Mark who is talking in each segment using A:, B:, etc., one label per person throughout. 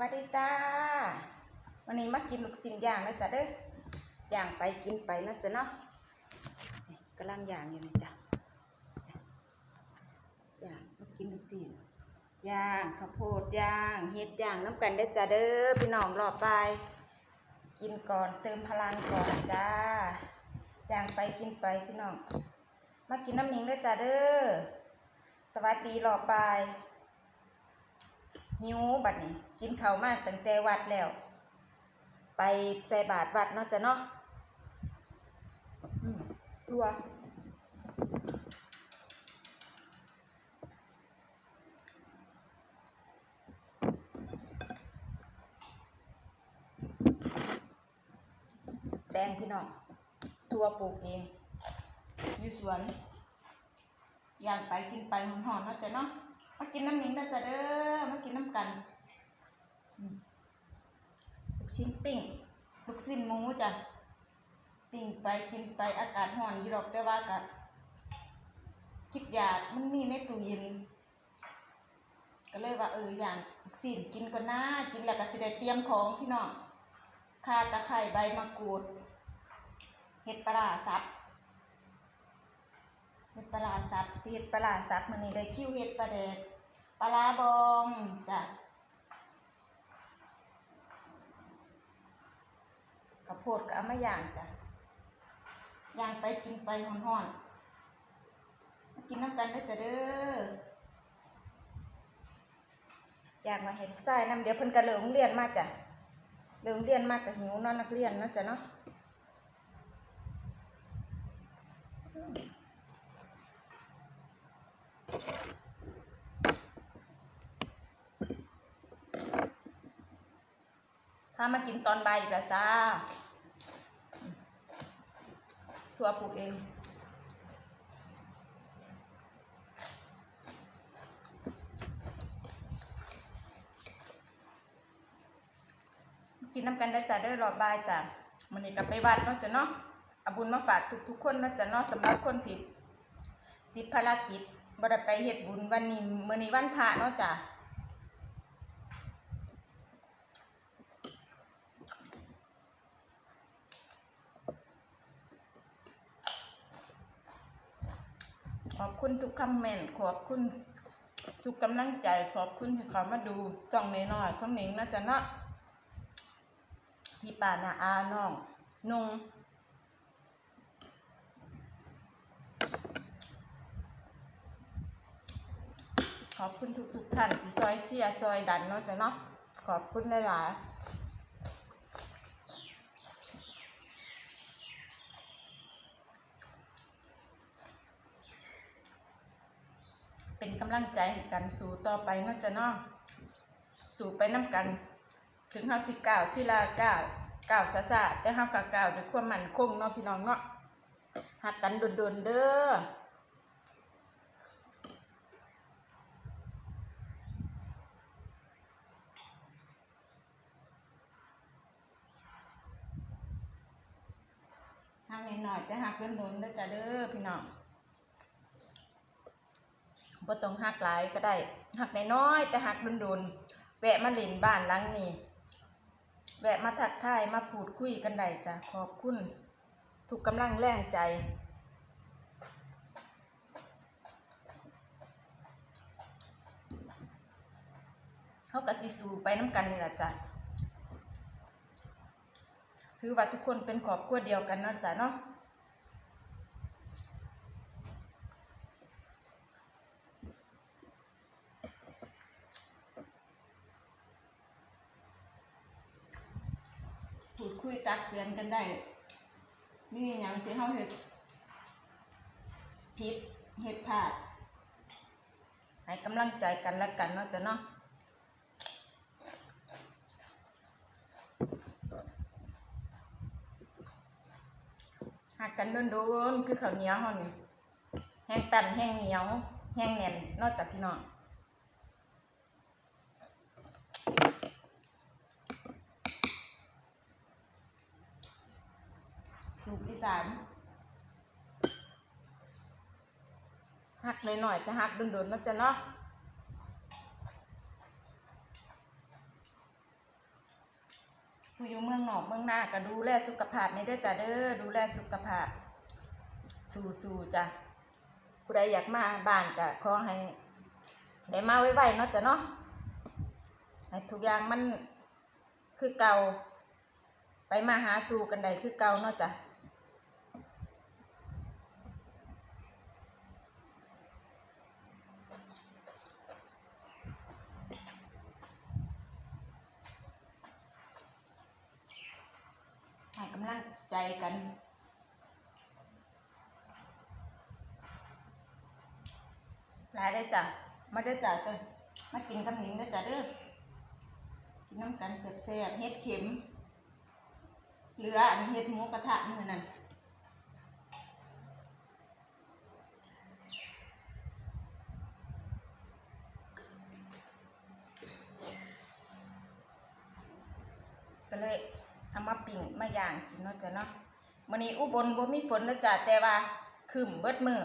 A: วัสดีจ้า วันนี้มากินลูกชิ้นย่างนะจ๊ะเด้อย่างไปกินไปนะจ๊ะเนาะกำลังย่างอยู่นะจ๊ะย่างมากินลูกชิ้นย่างข้าวโพดย่างเฮ็ดย่างน้ำกันได้จ้ะเด้อพี่น้องรอไป กินก่อนเติมพลังก่อนจ้าย่างไปกินไปพี่น้อง มากินน้ำหนิงได้จ้ะเด้อสวัสดีรอไป หิวบัดนี้กินข้าวมาตั้งแต่วัดแล้ว ไปใส่บาตรวัดเนาะจ้ะเนาะอืมทัวแดงพี่น้องทัวปลูกเองอยู่สวนย่างไปกินไปหอนๆเนาะจ้ะเนาะ มากินน้ำหนิงนะจ๊ะเด้อมากินน้ำกันลูกชิ้นปิ้งลูกชิ้นหมูจ้ะปิ้งไปกินไปอากาศร้อนอยู่หรอกแต่ว่ากะคิดอยากมันมีในตู้เย็นก็เลยว่าเอออย่างลูกชิ้นกินก่อนนะกินแล้วก็สิได้เตรียมของพี่น้องข่าตะไคร้ใบมะกรูดเห็ดปลาร้าสับ เห็ดปลาร้าสับเห็ดปลาร้าสับมันนี่ได้คิวเห็ดปลาแดกปลาร้าบองจ้ะกระโพดก็เอามาย่างจ้ะย่างไปกินไปห่อนๆกินน้ำกันได้จ้ะเด้อย่างมาเห็ดไส้น้ำเดี๋ยวเพิ่นกระเหลิงเรียนมาจ้ะเหลิงเรียนมากกับหิวนอนนักเรียนนะจ้ะเนาะามากินตอนบ่ายอีกแล้วจ้า ถั่วปลูกเองกินน้ำกันได้จ้ะได้รอบบ่ายจ้ะมันนี้กลับไปวัดเนาะจ้ะเนาะอาบุญมาฝากทุกๆคนเนาะจ้ะเนาะสำหรับคนที่ติดภารกิจบ่ได้ไปเฮ็ดบุญวันนี้มื้อนี้วันพระเนาะจ้ะ ขอบคุณทุกคอมเมนต์ขอบคุณทุกกำลังใจขอบคุณที่เขามาดูจ้องน้อยๆของหนิงนะจ๊ะนะพี่ป่านาอาน้องนุ่งขอบคุณทุกๆท่านที่ซอยเชียร์ซอยดันเนาะจ๊ะเนาะขอบคุณหลายๆ เป็นกำลังใจให้กันสู่ต่อไปเนาะจ๊ะเนาะสู่ไปน้ำกัน ถึงห้าสิบเก้าที่ลาเก้าเก้าซาซาแต่ห้ากะเก้าด้วยความมั่นคงเนาะพี่น้องเนาะหักกันโดนๆเด้อหักหน่อยๆแต่หักโดนๆเด้อจ้ะเด้อพี่น้อง บ่ต้องหักหลายก็ได้หักน้อยๆแต่หักดุนๆแวะมาเล่นบ้านหลังนี้แวะมาทักทายมาพูดคุยกันได้จ้ะขอบคุณทุกกำลังแรงใจ เขากะสิสู่ไปน้ำกันนี่แหละจ้ะถือว่าทุกคนเป็นครอบครัวเดียวกันนะจ้ะเนาะ พูดคุยตักเตือ นกันได้มีอย่างที่เขาเห็ดผิดเห็ดพลาดให้กำลังใจกันและกันเนาะจ้ะเนาะหักกันโดนๆคือข้าวเหนียวเฮานี่แห้งตันแห้งเหนียว แห้งแน่นนอกจากพี่น้อง ลูกอีสานหักหน่อยๆแต่หักโดนๆนาะจ๊ะเนาะผู้อยู่เมืองนอกเมืองหน้าก็ดูแลสุขภาพในเด้จ้ะเด้อดูแลสุขภาพ สู้ๆจ้ะผู้ใดอยากมาบ้านก็ขอให้ได้มาไวๆเนาะจ้ะเนาะให้ทุกอย่างมันคือเก่าไปมาหาสู่กันได้คือเก่าเนาะจ้ะ ให้กำลัง ใจกัน หลายได้จ้ะมาได้จ้ะจ้ะมากินกับนิงได้จ้ะเด้อกินน้ำกันแซ่บๆเฮ็ดเข็ม เหลืออันเฮ็ดหมูกระทะมือนั่นก็เลยเอามาปิ้งมา ย่างกินเนาะจ้ะเนาะมื้อนี้อุบลบ่มีฝนนะจ้ะแต่ว่าครึ้มเบิดมือ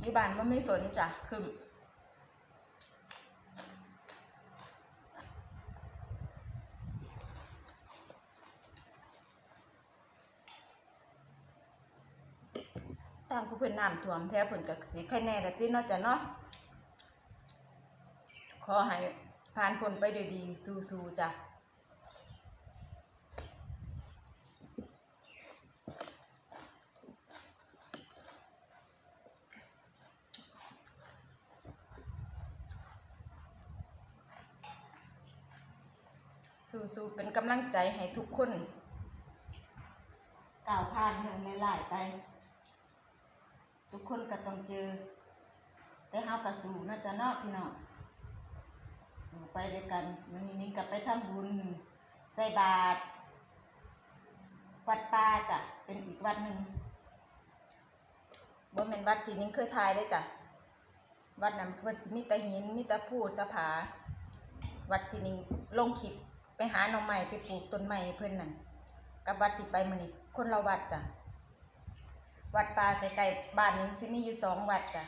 A: อยู่บ้านบ่มีฝนจ้ะครึ้มทางผู้เพิ่นน้ำท่วมแท้เพิ่นก็สิไข่แน่ละติเนาะจ้ะเนาะขอให้ผ่านพ้นไปด้วยดีสู้ๆจ้ะ สู้ๆเป็นกำลังใจให้ทุกคนก้าวผ่านเรื่องหลายๆไป ทุกคนก็ต้องเจอ แต่เฮาก็สู้นะจ๊ะเนาะพี่น้องสู้ไปด้วยกันวันนี้นี่ก็ไปทำบุญใส่บาตรวัดป่าจ้ะเป็นอีกวัดหนึ่งบ่แม่นวัดที่นิ้งเคยทายเลยจ้ะวัดนั้นเพิ่นสิมีแต่หินมีแต่ภูแต่ผาวัดที่นิ้งลงคลิป ไปหาหน่อไม้ไปปลูกต้นไม้เพิ่นนั่นกับวัดที่ไปมื้อนี้คนละวัดจ้ะวัดป่าใกล้ๆบ้านหนึงสิมีอยู่สองวัดจ้ะ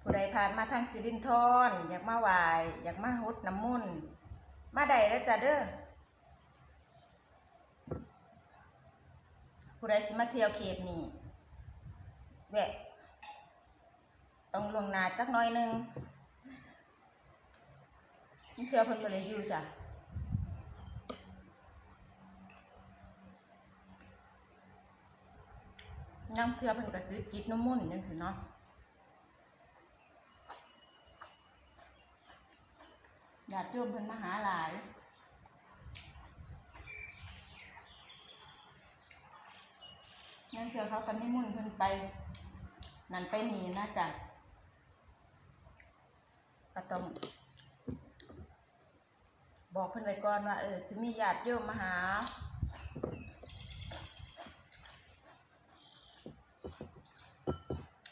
A: ผู้ใดผ่านมาทางสิรินทรอยากมาไหวายอยากมาฮดน้ำมุนมาได้แล้วจ้ะเด้อผู้ใดสิมาเที่ยวเขตนี้แวะต้องลวงนาจักน้อยหนึง เที่ยวเพิ่นก็เลยอยู่จ้ะย่างเทือเพิ่นก็ติดกิดน้ำมุ่นจังซี่เนาะญาติโยมเพิ่นมาหาหลายย่างเทือเขากันนิมนต์เพิ่นไป นั่นไปนี่นะจ๊ะก็ต้อง บอกเพิ่นไว้ก่อนว่าเออจะมีญาติโยมมาหา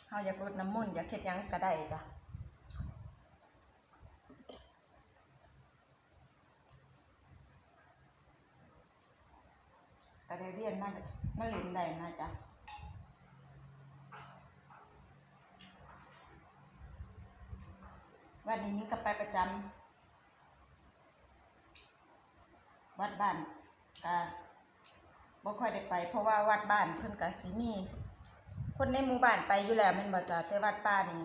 A: เฮาอยากรดน้ำมนต์อยากเฮ็ดหยังก็ได้จ้ะก็ได้เรียนมามาเล่นได้นะจ๊ะวันนี้นี่ก็ไปประจำ วัดบ้านก็บ่ค่อยได้ไป เพราะว่าวัดบ้านเพิ่นก็สิมี คนในหมู่บ้านไปอยู่แล้วแม่นบ่จ้ะแต่วัดป่านี่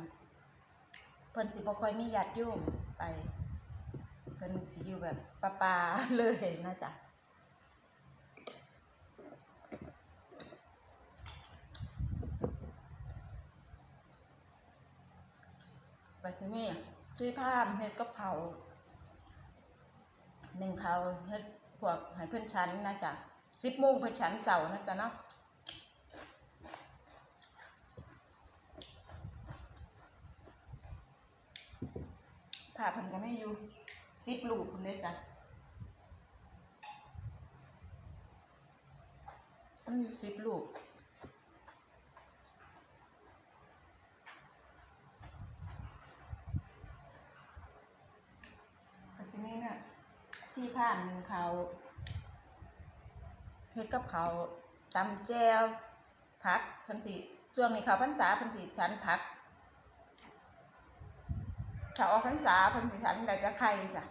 A: เพิ่นสิบ่ค่อยมีญาติโยมไปเพิ่นสิอยู่แบบป่าๆเลยนะจ๊ะไปที่นี่ซื้อผ้ามเฮ็ดกับเขาหนึ่งเขาเฮ็ด พวกให้เพื่อนชั้นนะจ๊ะสิบโมงเพื่อนชั้นเสาร์นะจ๊ะเนาะผ่าเพิ่นก็ไม่อยู่ซิปลูกคุณได้จ้ะต้องอยู่ซิปลูกจะมีเนี่ย ซี่ผ่านเขาเฮ็ดกับเขาตำแจวผักพันสิช่วงนี้เขาพรรษาพันสิชั้นผักถ้าออกพรรษาพิ่นสิฉันได้จะไข่จ้ะ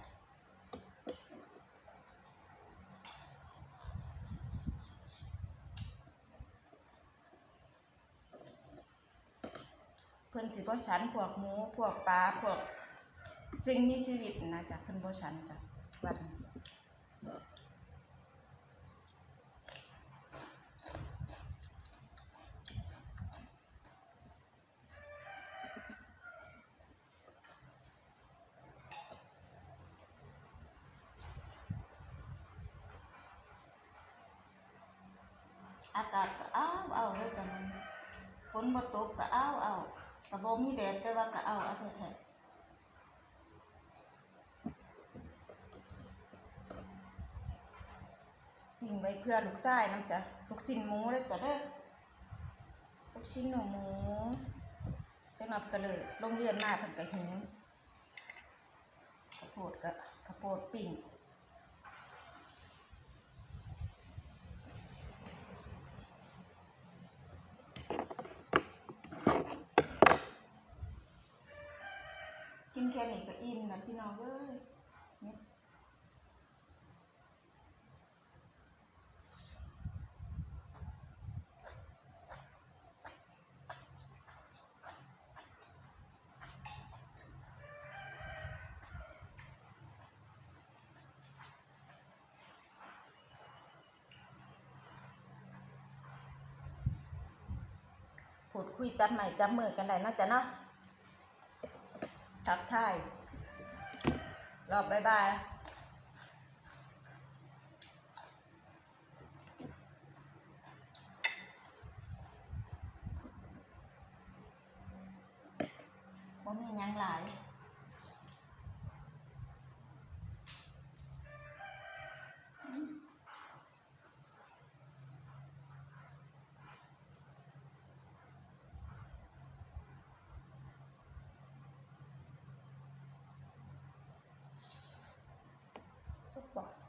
A: เพิ่นสิบ่ฉันพวกหมูพวกปลาพวกสิ่งมีชีวิตนะจ๊ะเพิ่นบ่ฉันจ้ะวันนี้ อากาศก็อ้าวอ้าวเลยจ้ะมันฝนบ่ตกก็อ้าวอ้าวก็บ่มีแดดแต่ว่าก็อ้าวเอาแท้ๆยิงไว้เพื่อลูกไส้น้ำจ้ะลูกชิ้นหมูเลยจ้ะเด้อลูกชิ้นหนูหมูจังหนับกันเลยโรงเรียนมาเพิ่นก็หิวข้าวโพดกับข้าวโพดปิ้งกินแค่นี้ก็อิ่มนะพี่น้องเอ้ยเนี่ย พูด คุยจับใหม่จับมือกันได้นาะจ๊ะเนาะทักทายรอบบายบายบ่มียังหลาย ซุป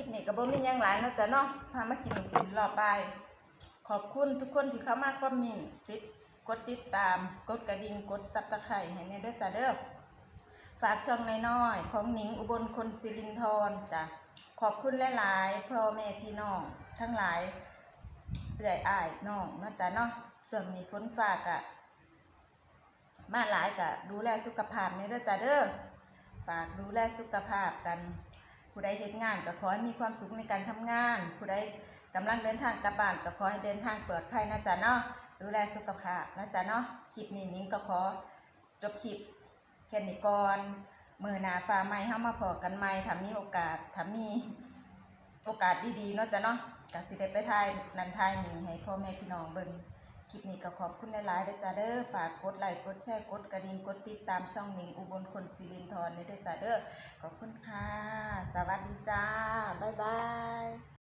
A: ลิปนี้ก็บ่มีหยังหลายเนาะจ๊ะเนาะพามากินลูกชิ้นรอบบ่ายขอบคุณทุกคนที่เข้ามาคอมเมนต์ติดกดติดตาม กดกระดิ่งกดซับตะไคร้ให้แน่เด้อจ้ะเด้อฝากช่องน้อยๆของหนิงอุบลคนสิรินทรจ้ะขอบคุณหลายๆพ่อแม่พี่น้องทั้งหลายเอื่อยอ้ายน้องนะจ๊ะเนาะส่วนมีฝนฟ้ากะมาหลายกะดูแลสุขภาพนี่เด้อจ้ะเด้อฝากดูแลสุขภาพกัน ผู้ใดเฮ็ดงานก็ขอให้มีความสุขในการทำงาน ผู้ใดกำลังเดินทางกลับบ้านก็ขอให้เดินทางปลอดภัยนะจ๊ะเนาะดูแลสุขภาพนะจ๊ะเนาะคลิปนี้นิ้งก็ขอจบคลิปแค่นี้ก่อนมือหนาฟ้าใหม่เฮามาพอกันใหม่ถ้ามีโอกาสถ้ามีโอกาสดีๆเนาะจ๊ะเนาะก็สิได้ไปถ่ายนันถ่ายนี้ให้พ่อแม่พี่น้องเบิ่ง คลิปนี้ก็ขอบคุณหลายๆเด้อจ้าเด้อฝากกดไลค์กดแชร์กดกระดิ่งกดติดตามช่องหนิงอุบลคนศิรินทรนี่เด้อจ้าเด้อขอบคุณค่ะ สวัสดีจ้า บ๊ายบาย